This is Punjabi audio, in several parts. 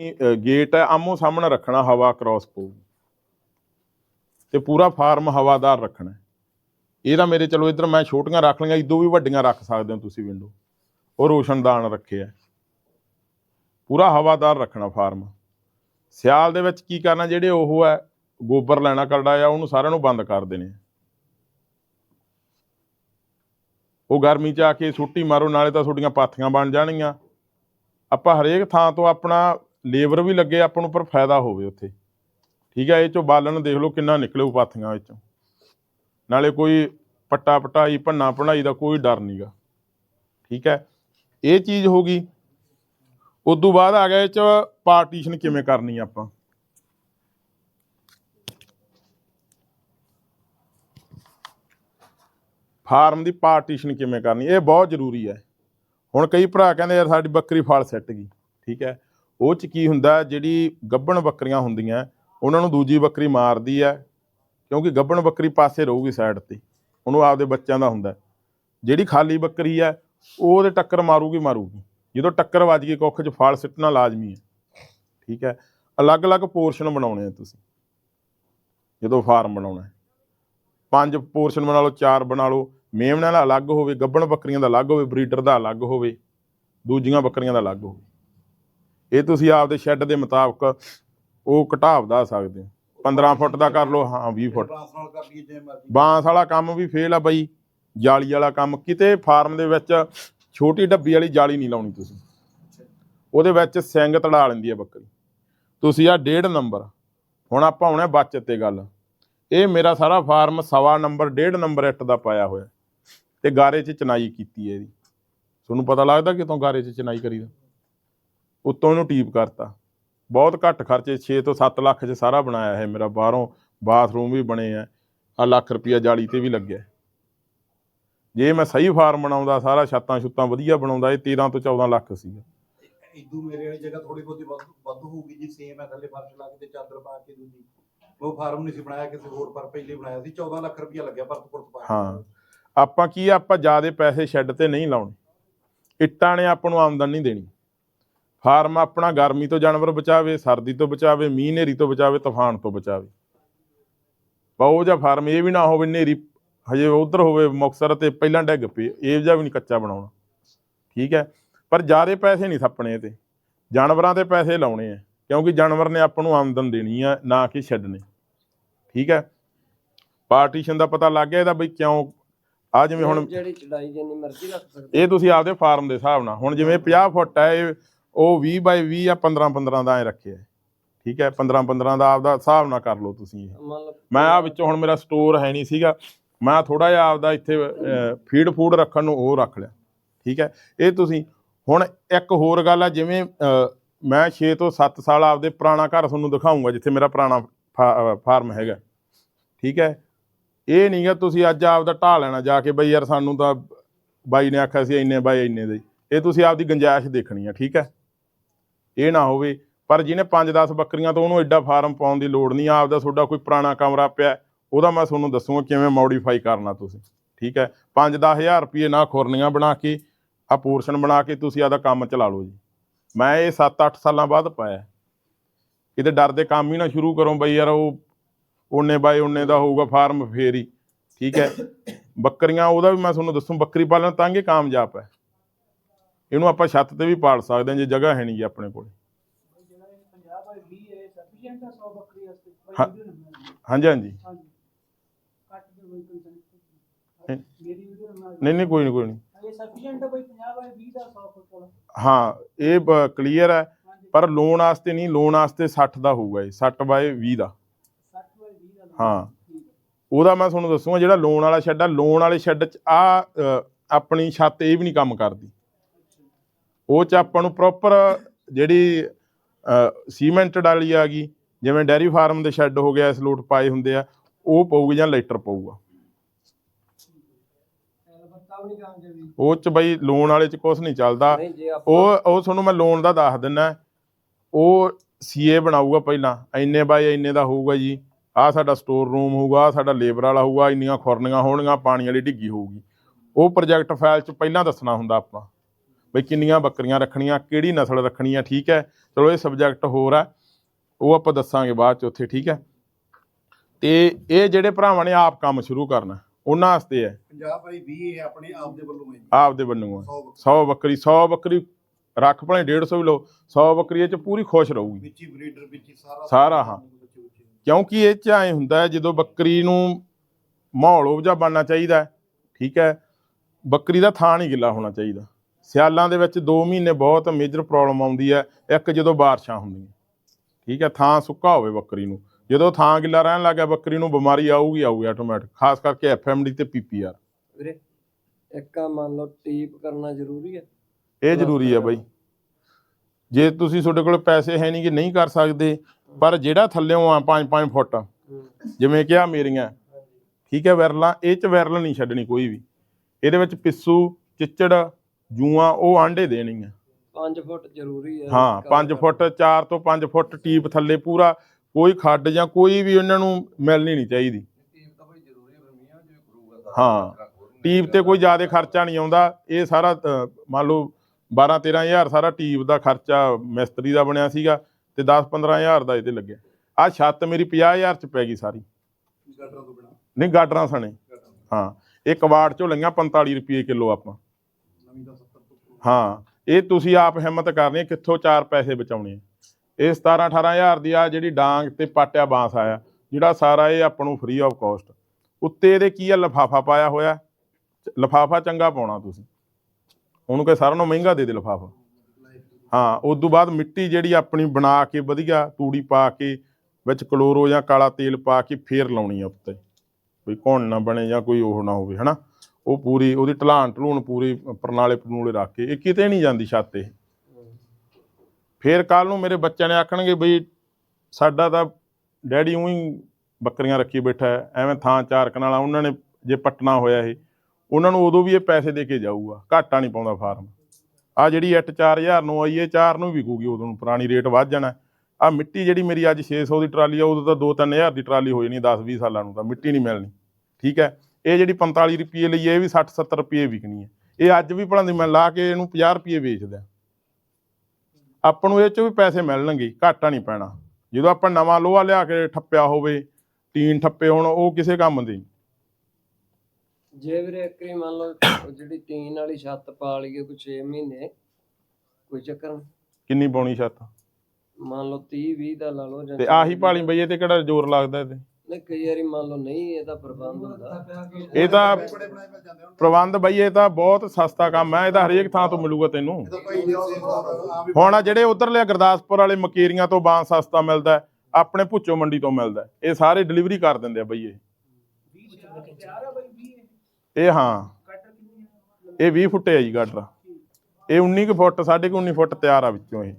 ਗੇਟ ਹੈ ਆਮੋ ਸਾਹਮਣੇ ਰੱਖਣਾ, ਹਵਾ ਕ੍ਰਾਸ ਪਊਗੀ ਤੇ ਪੂਰਾ ਫਾਰਮ ਹਵਾਦਾਰ ਰੱਖਣਾ ਇਹ ਤਾਂ ਮੇਰੇ, ਚਲੋ ਇੱਧਰ ਮੈਂ ਛੋਟੀਆਂ ਰੱਖ ਲਈਆਂ, ਇਦੋਂ ਵੀ ਵੱਡੀਆਂ ਰੱਖ ਸਕਦੇ ਹੋ ਤੁਸੀਂ ਵਿੰਡੋ ਉਹ ਰੋਸ਼ਨਦਾਨ ਰੱਖਿਆ ਪੂਰਾ ਹਵਾਦਾਰ ਰੱਖਣਾ ਫਾਰਮ ਸਿਆਲ ਦੇ ਵਿੱਚ ਕੀ ਕਰਨਾ, ਜਿਹੜੇ ਉਹ ਹੈ, ਗੋਬਰ ਲੈਣਾ ਕਰਦਾ ਆ ਉਹਨੂੰ ਸਾਰਿਆਂ ਨੂੰ ਬੰਦ ਕਰ ਦੇਣੇ ਉਹ ਗਰਮੀ ਚ ਆ ਕੇ ਸੁੱਟੀ ਮਾਰੋ, ਨਾਲੇ ਤਾਂ ਤੁਹਾਡੀਆਂ ਪਾਥੀਆਂ ਬਣ ਜਾਣਗੀਆਂ। ਆਪਾਂ ਹਰੇਕ ਥਾਂ ਤੋਂ ਆਪਣਾ ਲੇਬਰ ਵੀ ਲੱਗੇ ਆਪਾਂ ਨੂੰ, ਪਰ ਫਾਇਦਾ ਹੋਵੇ ਉੱਥੇ। ਠੀਕ ਹੈ, ਇਹ ਚੋਂ ਬਾਲਣ ਦੇਖ ਲਓ ਕਿੰਨਾ ਨਿਕਲੂ ਪਾਥੀਆਂ ਵਿੱਚੋਂ। ਨਾਲੇ ਕੋਈ ਪੱਟਾ ਪਟਾਈ, ਭੰਨਾ ਭਣਾਈ ਦਾ ਕੋਈ ਡਰ ਨਹੀਂਗਾ ਠੀਕ ਹੈ, ਇਹ ਚੀਜ਼ ਹੋ ਗਈ। ਉਦੋਂ ਬਾਅਦ ਆ ਗਿਆ ਇਹ ਚ ਪਾਰਟੀਸ਼ਨ ਕਿਵੇਂ ਕਰਨੀ ਆਪਾਂ? ਫਾਰਮ ਦੀ ਪਾਰਟੀਸ਼ਨ ਕਿਵੇਂ ਕਰਨੀ, ਇਹ ਬਹੁਤ ਜ਼ਰੂਰੀ ਹੈ। ਹੁਣ ਕਈ ਭਰਾ ਕਹਿੰਦੇ ਯਾਰ ਸਾਡੀ ਬੱਕਰੀ ਫਾਲ ਸੱਟ ਗਈ। ਠੀਕ ਹੈ ਉਹ ਚ ਕੀ ਹੁੰਦਾ ਜਿਹੜੀ ਗੱਭਣ ਬੱਕਰੀਆਂ ਹੁੰਦੀਆਂ, ਉਹਨਾਂ ਨੂੰ ਦੂਜੀ ਬੱਕਰੀ ਮਾਰਦੀ ਹੈ, ਕਿਉਂਕਿ ਗੱਭਣ ਬੱਕਰੀ ਪਾਸੇ ਰਹੂਗੀ ਸਾਈਡ ਤੇ, ਉਹਨੂੰ ਆਪਦੇ ਬੱਚਿਆਂ ਦਾ ਹੁੰਦਾ ਜਿਹੜੀ ਖਾਲੀ ਬੱਕਰੀ ਹੈ ਉਹ ਉਹਦੇ ਟੱਕਰ ਮਾਰੂਗੀ ਮਾਰੂਗੀ, ਜਦੋਂ ਟੱਕਰ ਵੱਜ ਗਈ, ਕੁੱਖ 'ਚ ਫਲ ਸਿੱਟਣਾ ਲਾਜ਼ਮੀ ਹੈ। ਠੀਕ ਹੈ, ਅਲੱਗ-ਅਲੱਗ ਪੋਰਸ਼ਨ ਬਣਾਉਣੇ ਆ ਤੁਸੀਂ, ਜਦੋਂ ਫਾਰਮ ਬਣਾਉਣਾ ਹੈ। ਪੰਜ ਪੋਰਸ਼ਨ ਬਣਾ ਲਓ, ਚਾਰ ਬਣਾ ਲਓ ਮੇਮਣਿਆਂ ਦਾ ਅਲੱਗ ਹੋਵੇ ਗੱਬਣ ਬੱਕਰੀਆਂ ਦਾ ਅਲੱਗ ਹੋਵੇ ਬਰੀਡਰ ਦਾ ਅਲੱਗ ਹੋਵੇ, ਦੂਜੀਆਂ ਬੱਕਰੀਆਂ ਦਾ ਅਲੱਗ ਹੋਵੇ। ਇਹ ਤੁਸੀਂ ਆਪਦੇ ਸ਼ੈੱਡ ਦੇ ਮੁਤਾਬਕ ਉਹ ਘਟਾ ਵਧਾ ਸਕਦੇ ਹੋ। 15 ਫੁੱਟ ਦਾ ਕਰ ਲਓ ਹਾਂ 20 ਫੁੱਟ। ਟ੍ਰਾਂਸ ਨਾਲ ਕਰ ਲਈਏ ਜਿਵੇਂ ਮਰਜ਼ੀ। ਬਾਂਸ ਵਾਲਾ ਕੰਮ ਵੀ ਫੇਲ ਆ ਬਈ ਜਾਲੀ ਵਾਲਾ ਕੰਮ। ਕਿਤੇ ਫਾਰਮ ਦੇ ਵਿੱਚ ਛੋਟੀ ਡੱਬੀ ਵਾਲੀ ਜਾਲੀ ਨਹੀਂ ਲਾਉਣੀ ਤੁਸੀਂ। ਉਹਦੇ ਵਿੱਚ ਸਿੰਗ ਤੜਾ ਲੈਂਦੀ ਹੈ ਬੱਕਰੀ। ਤੁਸੀਂ ਆ ਡੇਢ ਨੰਬਰ। ਹੁਣ ਆਪਾਂ ਆਉਣਾ ਬਚਤ ਤੇ ਗੱਲ। ਇਹ ਮੇਰਾ ਸਾਰਾ ਫਾਰਮ ਸਵਾ ਨੰਬਰ ਡੇਢ ਨੰਬਰ ਇੱਟ ਦਾ ਪਾਇਆ ਹੋਇਆ। ਤੇ ਗਾਰੇ 'ਚ ਚਨਾਈ ਕੀਤੀ ਹੈ ਇਹਦੀ। ਤੁਹਾਨੂੰ ਪਤਾ ਲੱਗਦਾ ਕਿਤੋਂ ਗਾਰੇ 'ਚ ਚਨਾਈ ਕਰੀਦਾ? ਉੱਤੋਂ ਇਹਨੂੰ ਟੀਪ ਕਰਤਾ। ਬਹੁਤ ਘੱਟ ਖਰਚੇ 6 ਤੋਂ 7 ਲੱਖ 'ਚ ਸਾਰਾ ਬਣਾਇਆ ਹੈ ਮੇਰਾ। ਬਾਹਰੋਂ ਬਾਥਰੂਮ ਵੀ ਬਣੇ ਆ ਆ ਲੱਖ ਰੁਪਿਆ ਜਾਲੀ ਤੇ ਵੀ ਲੱਗਿਆ। ਜੇ ਮੈਂ ਸਹੀ ਫਾਰਮ ਬਣਾਉਂਦਾ ਸਾਰਾ ਛੱਤਾਂ ਛੁੱਤਾਂ ਵਧੀਆ ਬਣਾਉਂਦਾ ਇਹ 13 ਤੋਂ 14 ਲੱਖ ਸੀਗਾ। ਇਦੂ ਮੇਰੇ ਵਾਲੀ ਜਗ੍ਹਾ ਥੋੜੀ ਬਹੁਤੀ ਵੱਧ ਹੋਊਗੀ ਜੀ ਸੇਮ ਹੈ ਥੱਲੇ ਫਰਸ਼ ਲਾ ਕੇ ਤੇ ਚਾਦਰ ਪਾ ਕੇ ਦੂਜੀ। ਉਹ ਫਾਰਮ ਨਹੀਂ ਸੀ ਬਣਾਇਆ ਕਿਸੇ ਹੋਰ ਪਰ ਪਹਿਲੇ ਬਣਾਇਆ ਸੀ। 14 ਲੱਖ ਰੁਪਇਆ ਲੱਗਿਆ ਪਾ। ਹਾਂ ਆਪਾਂ ਕੀ ਆਪਾਂ ਜਿਆਦੇ ਪੈਸੇ ਸ਼ੈੱਡ ਤੇ ਨਹੀਂ ਲਾਉਣੇ। ਇੱਟਾਂ ਨੇ ਆਪਾਂ ਨੂੰ ਆਮਦਨ ਨਹੀਂ ਦੇਣੀ। ਫਾਰਮ ਆਪਣਾ ਗਰਮੀ ਤੋਂ ਜਾਨਵਰ ਬਚਾਵੇ ਸਰਦੀ ਤੋਂ ਬਚਾਵੇ ਮੀਂਹ ਹਨੇਰੀ ਤੋਂ ਬਚਾਵੇ ਤੂਫਾਨ ਤੋਂ ਬਚਾਵੇ। ਬਹੁ ਜਿਹਾ ਫਾਰਮ ਇਹ ਵੀ ਨਾ ਹੋਵੇ ਹਨੇਰੀ ਹਜੇ ਉਧਰ ਹੋਵੇ ਮੁਕਤਸਰ ਤੇ ਪਹਿਲਾਂ ਡਿੱਗ ਪਏ ਇਹ ਜਿਹਾ ਵੀ ਨਹੀਂ ਕੱਚਾ ਬਣਾਉਣਾ। ਠੀਕ ਹੈ? ਪਰ ਜਿਆਦੇ ਪੈਸੇ ਨਹੀਂ ਥੱਪਣੇ ਤੇ। ਜਾਨਵਰਾਂ ਤੇ ਪੈਸੇ ਲਾਉਣੇ ਆ ਕਿਉਂਕਿ ਜਾਨਵਰ ਨੇ ਆਪਾਂ ਨੂੰ ਆਮਦਨ ਦੇਣੀ ਆ ਨਾ ਕਿ ਛੱਡਣੇ। ਠੀਕ ਹੈ? ਪਾਰਟੀਸ਼ਨ ਦਾ ਪਤਾ ਲੱਗ ਗਿਆ ਇਹਦਾ ਬਈ ਕਿਉਂ ਆ ਜਿਵੇਂ ਹੁਣ ਜਿਹੜੀ ਚੜਾਈ ਜਿੰਨੀ ਮਰਜ਼ੀ ਰੱਖ ਸਕਦੇ। ਇਹ ਤੁਸੀਂ ਆਪਦੇ ਫਾਰਮ ਦੇ ਹਿਸਾਬ ਨਾਲ ਹੁਣ ਜਿਵੇਂ 50 ਫੁੱਟ ਹੈ ਇਹ ਉਹ 20 ਬਾਈ 20 ਜਾਂ 15 15 ਦਾ ਐ ਰੱਖਿਆ। ਠੀਕ ਹੈ 15 15 ਦਾ ਆਪਦਾ ਹਿਸਾਬ ਨਾਲ ਕਰ ਲਓ ਤੁਸੀਂ ਮੈਂ ਆ ਵਿੱਚੋਂ ਹੁਣ ਮੇਰਾ ਸਟੋਰ ਹੈ ਨਹੀਂ ਸੀਗਾ। ਮੈਂ ਥੋੜਾ ਜਿਹਾ ਆਪਦਾ ਇੱਥੇ ਫੀਡ ਫੂਡ ਰੱਖਣ ਨੂੰ ਉਹ ਰੱਖ ਲਿਆ। ਠੀਕ ਹੈ ਇਹ ਤੁਸੀਂ ਹੁਣ ਇੱਕ ਹੋਰ ਗੱਲ ਆ ਜਿਵੇਂ ਮੈਂ 6 ਤੋਂ 7 ਸਾਲ ਆਪਦੇ ਪੁਰਾਣਾ ਘਰ ਤੁਹਾਨੂੰ ਦਿਖਾਉਂਗਾ ਜਿੱਥੇ ਮੇਰਾ ਪੁਰਾਣਾ ਫਾਰਮ ਹੈਗਾ। ਠੀਕ ਹੈ ਇਹ ਨਹੀਂਗਾ ਤੁਸੀਂ ਅੱਜ ਆਪਦਾ ਢਾਹ ਲੈਣਾ ਜਾ ਕੇ ਬਈ ਯਾਰ ਸਾਨੂੰ ਤਾਂ ਬਾਈ ਨੇ ਆਖਿਆ ਸੀ ਇੰਨੇ ਬਾਈ ਇੰਨੇ ਦੇ। ਇਹ ਤੁਸੀਂ ਆਪਦੀ ਗੁੰਜਾਇਸ਼ ਦੇਖਣੀ ਆ ਠੀਕ ਹੈ। ਇਹ ਨਾ ਹੋਵੇ। ਪਰ ਜਿਹਨੇ 5-10 ਬੱਕਰੀਆਂ ਤੋਂ ਉਹਨੂੰ ਐਡਾ ਫਾਰਮ ਪਾਉਣ ਦੀ ਲੋੜ ਨਹੀਂ ਆਪਦਾ ਤੁਹਾਡਾ ਕੋਈ ਪੁਰਾਣਾ ਕਮਰਾ ਪਿਆ ਉਹਦਾ ਮੈਂ ਤੁਹਾਨੂੰ ਦੱਸੂਗਾ ਕਿਵੇਂ ਮੋਡੀਫਾਈ ਕਰਨਾ ਤੁਸੀਂ। ਠੀਕ ਹੈ? 5-10000 ਰੁਪਏ ਨਾ ਖੁਰਨੀਆਂ ਬਣਾ ਕੇ ਆ ਪੋਰਸ਼ਨ ਬਣਾ ਕੇ ਤੁਸੀਂ ਆਪਦਾ ਕੰਮ ਚਲਾ ਲਓ ਜੀ। ਮੈਂ ਇਹ 7-8 ਸਾਲਾਂ ਬਾਅਦ ਪਾਇਆ। ਕਿਤੇ ਡਰ ਦੇ ਕੰਮ ਹੀ ਨਾ ਸ਼ੁਰੂ ਕਰੋ ਬਈ ਯਾਰ, ਉਹ ਓਨੇ ਬਾਈ ਓਨੇ ਦਾ ਹੋਊਗਾ ਫਾਰਮ ਫੇਰ ਹੀ। ਠੀਕ ਹੈ? ਬੱਕਰੀਆਂ ਉਹਦਾ ਵੀ ਮੈਂ ਤੁਹਾਨੂੰ ਦੱਸੂ ਬੱਕਰੀ ਪਾਲਣ ਤਾਂ ਕਿ ਕਾਮਯਾਬ ਹੈ। ਇਹਨੂੰ ਆਪਾਂ ਛੱਤ ਤੇ ਵੀ ਪਾਲ ਸਕਦੇ ਹਾਂ ਜੇ ਜਗ੍ਹਾ ਹੈ ਨਹੀਂ ਜੀ ਆਪਣੇ ਕੋਲ ਜਿਹੜਾ ਇਹ 50 ਬਾਈ 20 ਹੈ ਸਫੀਸ਼ੀਐਂਟ ਹੈ 100 ਬੱਕਰੀ ਵਾਸਤੇ ਹਾਂ। ਬਾਈ ਵੀਡੀਓ ਨੰਬਰ ਹਾਂਜੀ ਹਾਂਜੀ ਨਹੀਂ। ਨਹੀਂ ਕੋਈ ਨਹੀਂ ਕੋਈ ਨਹੀਂ ਹੈ ਬਈ 50 ਬਾਈ 20 ਦਾ 100 ਫੁੱਟ ਵਾਲਾ ਹਾਂ ਇਹ ਕਲੀਅਰ ਹੈ ਪਰ ਲੋਨ ਵਾਸਤੇ ਨਹੀਂ ਲੋਨ ਵਾਸਤੇ 60 ਦਾ ਹੋਊਗਾ ਇਹ 60 ਬਾਏ 20 ਦਾ 60 ਬਾਈ 20 ਦਾ ਹੈ। ਉਹਦਾ ਮੈਂ ਤੁਹਾਨੂੰ ਦੱਸੂਗਾ ਜਿਹੜਾ ਲੋਨ ਵਾਲਾ ਸ਼ੈੱਡ ਆ ਲੋਨ ਵਾਲੇ ਸ਼ੈੱਡ 'ਚ ਆ ਆਪਣੀ ਛੱਤ ਇਹ ਵੀ ਨਹੀਂ ਕੰਮ ਕਰਦੀ ਉਹ 'ਚ ਆਪਾਂ ਨੂੰ ਪ੍ਰੋਪਰ ਜਿਹੜੀ ਸੀਮੈਂਟਡ ਵਾਲੀ ਆ ਗਈ ਜਿਵੇਂ ਡੈਰੀ ਫਾਰਮ ਦੇ ਸ਼ੈੱਡ ਹੋ ਗਿਆ ਸਲੋਟ ਪਾਏ ਹੁੰਦੇ ਆ ਉਹ ਪਊਗੀ ਜਾਂ ਲੈਟਰ ਪਊਗਾ। ਉਹ 'ਚ ਬਈ ਲੋਨ ਵਾਲੇ 'ਚ ਕੁਝ ਨਹੀਂ ਚੱਲਦਾ। ਉਹ ਉਹ ਤੁਹਾਨੂੰ ਮੈਂ ਲੋਨ ਦਾ ਦੱਸ ਦਿੰਨਾ। ਉਹ ਸੀਏ ਬਣਾਊਗਾ ਪਹਿਲਾਂ। ਇੰਨੇ ਬਾਈ ਇੰਨੇ ਦਾ ਹੋਊਗਾ ਜੀ। ਆਹ ਸਾਡਾ ਸਟੋਰ ਰੂਮ ਹੋਊਗਾ ਸਾਡਾ ਲੇਬਰ ਵਾਲਾ ਹੋਊਗਾ ਇੰਨੀਆਂ ਖੁਰਨੀਆਂ ਹੋਣਗੀਆਂ ਪਾਣੀ ਵਾਲੀ ਢਿੱਗੀ ਹੋਊਗੀ। ਉਹ ਪ੍ਰੋਜੈਕਟ ਫਾਈਲ 'ਚ ਪਹਿਲਾਂ ਦੱਸਣਾ ਹੁੰਦਾ ਆਪਾਂ। ਬਈ ਕਿੰਨੀਆਂ ਬੱਕਰੀਆਂ ਰੱਖਣੀਆਂ ਕਿਹੜੀ ਨਸਲ ਰੱਖਣੀ ਆ ਠੀਕ ਹੈ। ਚਲੋ ਇਹ ਸਬਜੈਕਟ ਹੋਰ ਆ ਉਹ ਆਪਾਂ ਦੱਸਾਂਗੇ ਬਾਅਦ ਚ ਉੱਥੇ ਠੀਕ ਹੈ। ਤੇ ਇਹ ਜਿਹੜੇ ਭਰਾਵਾਂ ਨੇ ਆਪ ਕੰਮ ਸ਼ੁਰੂ ਕਰਨਾ ਉਹਨਾਂ ਵਾਸਤੇ ਹੈ। 50 ਭਾਈ 20 ਇਹ ਆਪਣੇ ਆਪ ਦੇ ਵੱਲੋਂ ਹੈ ਜੀ। ਆਪ ਦੇ ਬੰਨੂ 100 100 ਬੱਕਰੀ 100 ਬੱਕਰੀ ਰੱਖ ਭਾਵੇਂ 150 ਵੀ ਲਓ 100 ਬੱਕਰੀ ਇਹ ਚ ਪੂਰੀ ਖੁਸ਼ ਰਹੂਗੀ। ਵਿੱਚ ਹੀ ਬਰੀਡਰ ਵਿੱਚ ਹੀ ਸਾਰਾ ਸਾਰਾ, ਹਾਂ। ਕਿਉਂਕਿ ਇਹ ਚ ਐ ਹੁੰਦਾ ਹੈ ਜਦੋਂ ਬੱਕਰੀ ਨੂੰ ਮਾਹੌਲ ਉਪਜਾ ਬਣਨਾ ਚਾਹੀਦਾ ਠੀਕ ਹੈ। ਬੱਕਰੀ ਦਾ ਥਾਂ ਨਹੀਂ ਗਿੱਲਾ ਹੋਣਾ ਚਾਹੀਦਾ। ਸਿਆਲਾਂ ਦੇ ਵਿੱਚ 2 ਮਹੀਨੇ ਬਹੁਤ ਮੇਜਰ ਪ੍ਰੋਬਲਮ ਆਉਂਦੀ ਹੈ ਇੱਕ ਜਦੋਂ ਬਾਰਿਸ਼ਾਂ ਹੁੰਦੀਆਂ। ਠੀਕ ਹੈ ਥਾਂ ਸੁੱਕਾ ਹੋਵੇ ਬੱਕਰੀ ਨੂੰ। ਜਦੋਂ ਥਾਂ ਗਿੱਲਾ ਰਹਿਣ ਲੱਗ ਬੱਕਰੀ ਨੂੰ ਬਿਮਾਰੀ ਆਊਗੀ ਆਊਗੀ ਆਟੋਮੈਟਿਕ ਖਾਸ ਕਰਕੇ ਐਫਐਮਡੀ ਤੇ ਪੀਪੀਆਰ ਵੀਰੇ ਇੱਕ ਆ ਮੰਨ ਲਓ ਟੀਪ ਕਰਨਾ ਜ਼ਰੂਰੀ ਹੈ। ਇਹ ਜ਼ਰੂਰੀ ਹੈ ਬਾਈ। ਜੇ ਤੁਸੀਂ ਤੁਹਾਡੇ ਕੋਲ ਪੈਸੇ ਹੈ ਨਹੀਂ ਕਿ ਨਹੀਂ ਕਰ ਸਕਦੇ ਪਰ ਜਿਹੜਾ ਥੱਲਿਓਂ ਆ 5-5 ਫੁੱਟ ਜਿਵੇਂ ਕਿ ਆ ਮੇਰੀਆਂ ਠੀਕ ਹੈ ਵਿਰਲਾਂ ਇਹ ਚ ਵਿਰਲ ਨਹੀਂ ਛੱਡਣੀ ਕੋਈ ਵੀ। ਇਹਦੇ ਵਿੱਚ ਪਿੱਸੂ ਚਿੱਚੜ ਜੂਆਂ ਉਹ ਆਂਡੇ ਦੇਣੀਆਂ। 5 ਫੁੱਟ ਜ਼ਰੂਰੀ ਹੈ ਹਾਂ 5 ਫੁੱਟ 4 ਤੋਂ 5 ਫੁੱਟ ਟੀਪ ਥੱਲੇ ਪੂਰਾ ਕੋਈ ਖੱਡ ਜਾਂ ਕੋਈ ਵੀ ਉਹਨਾਂ ਨੂੰ ਮਿਲਣੀ ਨਹੀਂ ਚਾਹੀਦੀ। ਹਾਂ ਟੀਪ ਤੇ ਕੋਈ ਜ਼ਿਆਦਾ ਖਰਚਾ ਨਹੀਂ ਆਉਂਦਾ। ਇਹ ਸਾਰਾ ਮੰਨ ਲਓ 12 13000 ਸਾਰਾ ਟੀਪ ਦਾ ਖਰਚਾ ਮਿਸਤਰੀ ਦਾ ਬਣਿਆ ਸੀਗਾ ਤੇ 10 15000 ਦਾ ਇਹਦੇ ਲੱਗਿਆ। ਆ ਛੱਤ ਮੇਰੀ 50000 ਚ ਪੈ ਗਈ ਸਾਰੀ। ਨਹੀਂ ਗਾਡਰਾਂ ਸਣੇ। ਹਾਂ ਇਹ ਕਵਾੜ ਚੋਂ ਲਈਆਂ 45 ਰੁਪਏ ਕਿਲੋ ਆਪਾਂ। ਨਵੀਂ ਦਾ 70 ਤੋਂ ਹਾਂ, ਇਹ ਤੁਸੀਂ ਆਪ ਹਿੰਮਤ ਕਰਨੀ ਕਿੱਥੋਂ ਚਾਰ ਪੈਸੇ ਬਚਾਉਣੇ ਇਹ 17 18000 ਦੀ ਆ ਜਿਹੜੀ ਡਾਂਗ ਤੇ ਪਾਟਿਆ ਬਾਂਸ ਆਇਆ, ਜਿਹੜਾ ਸਾਰਾ ਇਹ ਆਪਾਂ ਨੂੰ ਫ੍ਰੀ ਆਫ ਕਾਸਟ ਉੱਤੇ ਇਹਦੇ ਕੀ ਆ, ਲਫਾਫਾ ਪਾਇਆ ਹੋਇਆ ਲਫਾਫਾ ਚੰਗਾ ਪਾਉਣਾ ਤੁਸੀਂ। ਉਹਨੂੰ ਕੋਈ ਸਾਰਿਆਂ ਨੂੰ ਮਹਿੰਗਾ ਦੇ ਦੇ ਲਫਾਫਾ। ਹਾਂ, ਉਸ ਤੋਂ ਬਾਅਦ ਮਿੱਟੀ ਜਿਹੜੀ ਆਪਣੀ ਬਣਾ ਕੇ ਵਧੀਆ ਤੂੜੀ ਪਾ ਕੇ, ਵਿੱਚ ਕਲੋਰੋ ਜਾਂ ਕਾਲਾ ਤੇਲ ਪਾ ਕੇ ਫੇਰ ਲਾਉਣੀ ਆ ਉੱਤੇ। ਕੋਈ ਘੁਣ ਨਾ ਬਣੇ ਜਾਂ ਕੋਈ ਉਹ ਨਾ ਹੋਵੇ, ਹਨਾ? ਉਹ ਪੂਰੀ, ਉਹਦੀ ਢਲਾਣ ਢਲੂਣ ਪੂਰੀ ਪ੍ਰਣਾਲੇ ਪ੍ਰਨੂਲੇ ਰੱਖ ਕੇ, ਇਹ ਕਿਤੇ ਨਹੀਂ ਜਾਂਦੀ ਛੱਤ 'ਤੇ। ਫੇਰ ਕੱਲ ਨੂੰ ਮੇਰੇ ਬੱਚਿਆਂ ਨੇ ਆਖਣਗੇ ਬਈ ਸਾਡਾ ਤਾਂ ਡੈਡੀ ਉਹੀ ਬੱਕਰੀਆਂ ਰੱਖੀ ਬੈਠਾ ਹੈ, ਐਵੇਂ ਥਾਂ ਚਾਰ ਕਨਾਲਾ ਉਹਨਾਂ ਨੇ ਜੇ ਪੱਟਣਾ ਹੋਇਆ ਇਹ, ਉਹਨਾਂ ਨੂੰ ਉਦੋਂ ਵੀ ਇਹ ਪੈਸੇ ਦੇ ਕੇ ਜਾਊਗਾ, ਘਾਟਾ ਨਹੀਂ ਪਾਉਂਦਾ ਫਾਰਮ। ਆ ਜਿਹੜੀ ਇੱਟ 4000 ਨੂੰ ਆਈ, ਇਹ 4 ਨੂੰ ਵਿਕੂਗੀ ਉਦੋਂ ਨੂੰ ਪੁਰਾਣੀ ਰੇਟ ਵੱਧ ਜਾਣਾ। ਆ ਮਿੱਟੀ ਜਿਹੜੀ ਮੇਰੀ ਅੱਜ 600 ਦੀ ਟਰਾਲੀ ਆ, ਉਦੋਂ ਤਾਂ 2-3000 ਦੀ ਟਰਾਲੀ ਹੋ ਜਾਣੀ 10-20 ਸਾਲਾਂ ਨੂੰ ਤਾਂ ਮਿੱਟੀ ਨਹੀਂ ਮਿਲਣੀ, ਠੀਕ ਹੈ? ਇਹ ਜਿਹੜੀ 45 ਰੁਪਏ ਲਈ ਇਹ ਵੀ 60-70 ਰੁਪਏ ਵਿਕਣੀ ਹੈ। ਇਹ ਅੱਜ ਵੀ ਭਲਾਂ ਦੀ ਮੈਂ ਲਾ ਕੇ ਇਹਨੂੰ 50 ਰੁਪਏ ਵੇਚਦਾ। ਆਪਾਂ ਨੂੰ ਇਹ ਚੋਂ ਵੀ ਪੈਸੇ ਮਿਲਣਗੇ ਘਾਟਾ ਨਹੀਂ ਪੈਣਾ। ਜਦੋਂ ਆਪਾਂ ਨਵਾਂ ਲੋਹਾ ਲਿਆ ਕੇ ਠੱਪਿਆ ਹੋਵੇ ਟੀਨ ਠੱਪੇ ਹੋਣ ਉਹ ਕਿਸੇ ਕੰਮ ਦੇ। ਜੇ ਵੀਰੇ ਇੱਕਰੀ ਮੰਨ ਲਓ ਜਿਹੜੀ ਟੀਨ ਵਾਲੀ ਛੱਤ ਪਾ ਲਈਏ ਕੋਈ 6 ਮਹੀਨੇ ਕੋਈ ਚੱਕਰ। ਕਿੰਨੀ ਪਾਉਣੀ ਛੱਤ? ਮੰਨ ਲਓ 30 20 ਦਾ ਲਾ ਲਓ ਤੇ ਆਹੀ ਭਾਲੀ ਬਈ ਇਹ ਤੇ ਕਿਹੜਾ ਜ਼ੋਰ ਲੱਗਦਾ ਇਹਦੇ? ਨਹੀਂ, ਕਈ ਵਾਰੀ ਮੰਨ ਲਓ ਨਹੀਂ ਇਹਦਾ ਪ੍ਰਬੰਧ ਹੁੰਦਾ। ਇਹ ਤਾਂ ਪ੍ਰਬੰਧ ਬਈ, ਇਹ ਤਾਂ ਬਹੁਤ ਸਸਤਾ ਕੰਮ ਹੈ ਇਹਦਾ ਹਰੇਕ ਥਾਂ ਤੋਂ ਮਿਲੂਗਾ ਤੈਨੂੰ। ਇਹ ਆ ਜਿਹੜੇ ਉਧਰਲੇ ਗੁਰਦਾਸਪੁਰ ਵਾਲੇ ਮਕੇਰੀਆਂ ਤੋਂ ਬਾਂਸ ਸਸਤਾ ਮਿਲਦਾ ਆਪਣੇ ਭੁੱਚੋ ਮੰਡੀ ਤੋਂ ਮਿਲਦਾ ਇਹ ਸਾਰੇ ਡਿਲੀਵਰੀ ਕਰ ਦਿੰਦੇ ਆ ਬਈ ਇਹ। ਇਹ ਹਾਂ। ਕੱਟਰ ਕਿੰਨੀ ਆ ਇਹ 20 ਫੁੱਟ ਹੈ ਜੀ ਗਾਡਰ ਇਹ 19 ਕੁ ਫੁੱਟ, ਸਾਢੇ ਕੁ 19 ਫੁੱਟ ਤਿਆਰ ਆ ਵਿੱਚੋਂ ਇਹ।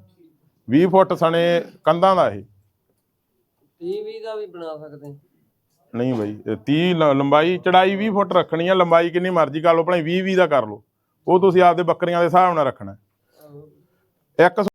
20 ਫੁੱਟ ਸਣੇ ਕੰਧਾਂ ਦਾ ਇਹ। 30 20 ਦਾ ਵੀ ਬਣਾ ਸਕਦੇ ਨਹੀਂ ਬਈ ਇਹ 30 ਲ- ਲੰਬਾਈ ਚੜਾਈ 20 ਫੁੱਟ ਰੱਖਣੀ ਆ ਲੰਬਾਈ ਕਿੰਨੀ ਮਰਜ਼ੀ ਕਰ ਲਓ ਭਾਵੇਂ 20 20 ਦਾ ਕਰ ਲਓ। ਉਹ ਤੁਸੀਂ ਆਪਦੇ ਬੱਕਰੀਆਂ ਦੇ ਹਿਸਾਬ ਨਾਲ ਰੱਖਣਾ। ਇੱਕ